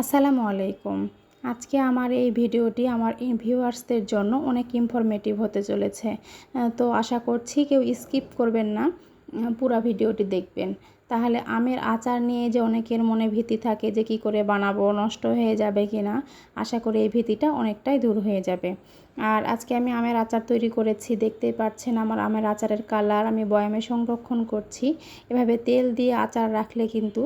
আসসালামু আলাইকুম। আজকে আমার এই ভিডিওটি আমার ভিউয়ার্সদের জন্য অনেক ইনফরমেটিভ হতে চলেছে। তো আশা করছি কেউ স্কিপ করবেন না পুরা ভিডিওটি দেখবেন। তাহলে আমের আচার নিয়ে যে অনেকের মনে ভীতি থাকে যে কি করে বানাবো, নষ্ট হয়ে যাবে কি না, আশা করি এই ভীতিটা অনেকটাই দূর হয়ে যাবে। আর আজকে আমি আমের আচার তৈরি করেছি, দেখতেই পাচ্ছেন আমার আমের আচারের কালার আমি বয়ামে সংরক্ষণ করছি। এভাবে তেল দিয়ে আচার রাখলে কিন্তু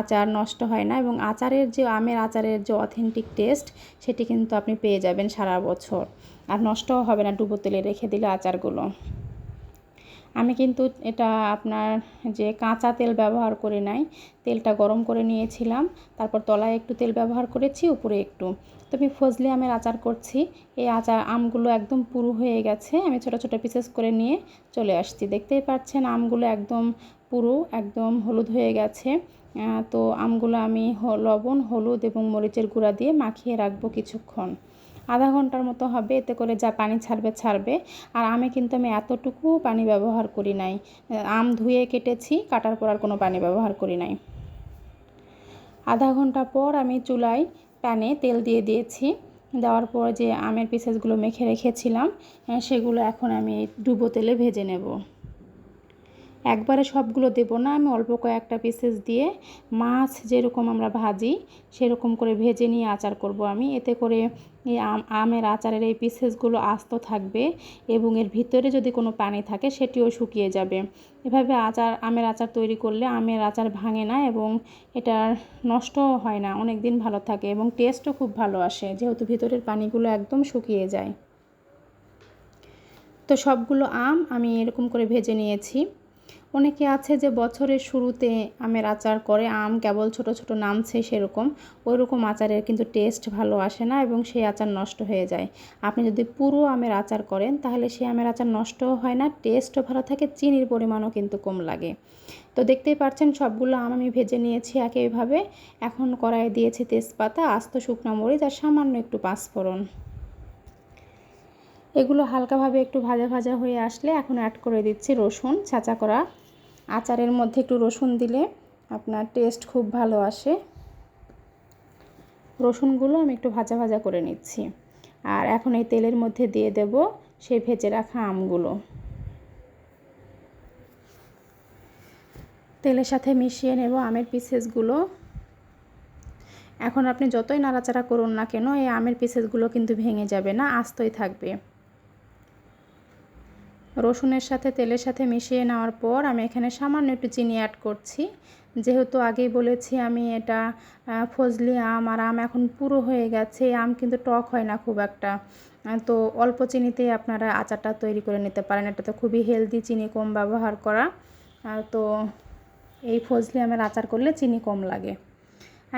আচার নষ্ট হয় না এবং আচারের যে আমের আচারের যে অথেন্টিক টেস্ট সেটি কিন্তু আপনি পেয়ে যাবেন সারা বছর। আর নষ্টও হবে না, ডুবো তেলে রেখে দিলে আচারগুলো। আমি কিন্তু এটা আপনার যে কাঁচা তেল ব্যবহার করে নাই, তেলটা গরম করে নিয়েছিলাম, তারপর তলায় একটু তেল ব্যবহার করেছি, উপরে একটু। তো আমি ফজলি আমের আচার করছি, এই আচার আমগুলো একদম পুরু হয়ে গেছে, আমি ছোটো ছোটো পিসেস করে নিয়ে চলে আসছি। দেখতেই পাচ্ছেন আমগুলো একদম পুরু, একদম হলুদ হয়ে গেছে। তো আমগুলো আমি লবণ, হলুদ এবং মরিচের গুঁড়া দিয়ে মাখিয়ে রাখব কিছুক্ষণ। আধা ঘণ্টার মতো হবে, এতে করে যা পানি ছাড়বে ছাড়বে। আর আমে কিন্তু আমি এতটুকু পানি ব্যবহার করি নাই। আম ধুয়ে কেটেছি, কাটার পর আর কোনো পানি ব্যবহার করি নাই। আধা ঘণ্টা পর আমি চুলায় প্যানে তেল দিয়ে দিয়েছি। দেওয়ার পর যে আমের পিসেসগুলো মেখে রেখেছিলাম সেগুলো এখন আমি ডুবো তেলে ভেজে নেব। একবারে সবগুলো দেব না, আমি অল্প কয়েকটা পিসেস দিয়ে মাছ যেরকম আমরা ভাজি, সেরকম করে ভেজে নিয়ে আচার করব আমি। এতে করে এই আমের আচারের এই পিসেসগুলো আস্ত থাকবে এবং এর ভিতরে যদি কোনো পানি থাকে সেটিও শুকিয়ে যাবে। এভাবে আচার, আমের আচার তৈরি করলে আমের আচার ভাঙে না এবং এটা নষ্টও হয় না অনেক দিন ভালো থাকে এবং টেস্টও খুব ভালো আসে, যেহেতু ভিতরের পানিগুলো একদম শুকিয়ে যায়। তো সবগুলো আম আমি এরকম করে ভেজে নিয়েছি। অনেকে আছে যে বছরের শুরুতে আমের আচার করে, আম কেবল ছোট ছোট নামছে সেরকম। ওই রকম আচারের কিন্তু টেস্ট ভালো আসে না এবং সেই আচার নষ্ট হয়ে যায়। আপনি যদি পুরো আমের আচার করেন, তাহলে সেই আমের আচার নষ্টও হয় না টেস্টও ভালো থাকে, চিনির পরিমাণও কিন্তু কম লাগে। তো দেখতেই পাচ্ছেন সবগুলো আম আমি ভেজে নিয়েছি একইভাবে এখন কড়াইয়ে দিয়েছি তেজপাতা, আস্ত শুকনো মরিচ আর সামান্য একটু পাঁচফোড়ন। এগুলো হালকাভাবে একটু ভাজা ভাজা হয়ে আসলে এখন অ্যাড করে দিচ্ছি রসুন, ছাঁচা করা। আচারের মধ্যে একটু রসুন দিলে আপনার টেস্ট খুব ভালো আসে। রসুনগুলো আমি একটু ভাজা ভাজা করে নিচ্ছি। আর এখন এই তেলের মধ্যে দিয়ে দেব সেই ভেজে রাখা আমগুলো। তেলের সাথে মিশিয়ে নেব আমের পিসেসগুলো এখন আপনি যতই নাড়াচাড়া করুন না কেন, এই আমের পিসেসগুলো কিন্তু ভেঙে যাবে না, আস্তই থাকবে। রসুনের সাথে তেলের সাথে মিশিয়ে নেওয়ার পর আমি এখানে সামান্য একটু চিনি অ্যাড করছি। যেহেতু আগেই বলেছি আমি এটা ফজলি আম আর আম এখন পুরো হয়ে গেছে আম কিন্তু টক হয় না খুব একটা। তো অল্প চিনিতেই আপনারা আচারটা তৈরি করে নিতে পারেন। এটা তো খুবই হেলদি চিনি কম ব্যবহার করা। তো এই ফজলি আমের আচার করলে চিনি কম লাগে।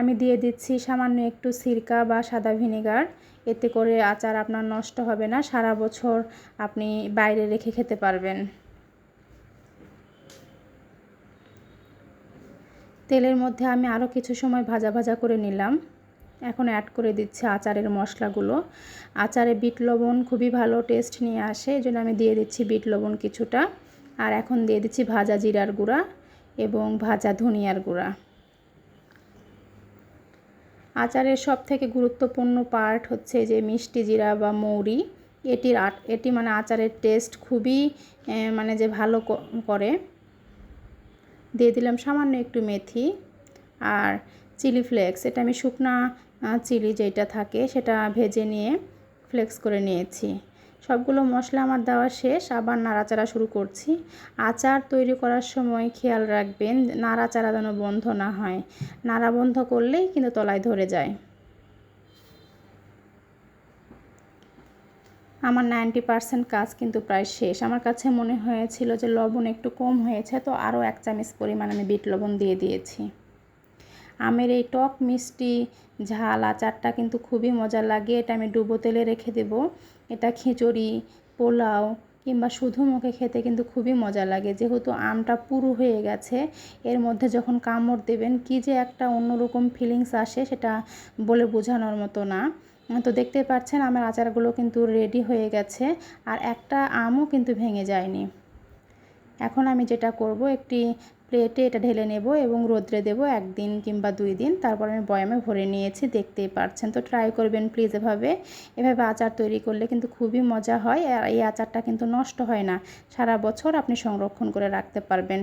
আমি দিয়ে দিচ্ছি সামান্য একটু সিরকা বা সাদা ভিনেগার। এতে করে আচার আপনার নষ্ট হবে না, সারা বছর আপনি বাইরে রেখে খেতে পারবেন। তেলের মধ্যে আমি আরও কিছু সময় ভাজা ভাজা করে নিলাম। এখন অ্যাড করে দিচ্ছি আচারের মশলাগুলো। আচারে বিট লবণ খুবই ভালো টেস্ট নিয়ে আসে এই জন্য আমি দিয়ে দিচ্ছি বিট লবণ কিছুটা। আর এখন দিয়ে দিচ্ছি ভাজা জিরার গুঁড়া এবং ভাজা ধনিয়ার গুঁড়া। আচারের সব থেকে গুরুত্বপূর্ণ পার্ট হচ্ছে যে মিষ্টি জিরা বা মৌরি। এটির এটি মানে আচারের টেস্ট খুবই মানে যে ভালো করে। দিয়ে দিলাম সামান্য একটু মেথি আর চিলি ফ্লেক্স এটা আমি শুকনা চিলি যেটা থাকে সেটা ভেজে নিয়ে ফ্লেক্স করে নিয়েছি। সবগুলো মশলা আমার দেওয়া শেষ, আবার নাড়াচাড়া শুরু করছি। আচার তৈরি করার সময় খেয়াল রাখবেন, নাড়াচাড়া যেন বন্ধ না হয়। নাড়া বন্ধ করলেই কিন্তু তলায় ধরে যায়। আমার নাইনটি পার্সেন্ট কাজ কিন্তু প্রায় শেষ। আমার কাছে মনে হয়েছিল যে লবণ একটু কম হয়েছে, তো আরও এক চামচ পরিমাণ আমি বিট লবণ দিয়ে দিয়েছি। আমের এই টক মিষ্টি ঝাল আচারটা কিন্তু খুবই মজা লাগে। এটা আমি ডুবো তেলে রেখে দেব। এটা খিচুড়ি, পোলাও কিংবা শুধু মুখে খেতে কিন্তু খুবই মজা লাগে। যেহেতু আমটা পুরো হয়ে গেছে, এর মধ্যে যখন কামড় দেবেন, কি যে একটা অন্যরকম ফিলিংস আসে সেটা বলে বোঝানোর মতো না। তো দেখতে পাচ্ছেন, আমার আচারগুলো কিন্তু রেডি হয়ে গেছে। আর একটা আমও কিন্তু ভেঙে যায়নি। এখন আমি যেটা করব, একটি প্লেটে এটা ঢেলে নেব এবং রোদ্রে দেবো একদিন কিংবা দুই দিন। তারপর আমি বয়ামে ভরে নিয়েছি, দেখতেই পারছেন। তো ট্রাই করবেন প্লিজ এভাবে। এভাবে আচার তৈরি করলে কিন্তু খুবই মজা হয়। আর এই আচারটা কিন্তু নষ্ট হয় না। সারা বছর আপনি সংরক্ষণ করে রাখতে পারবেন।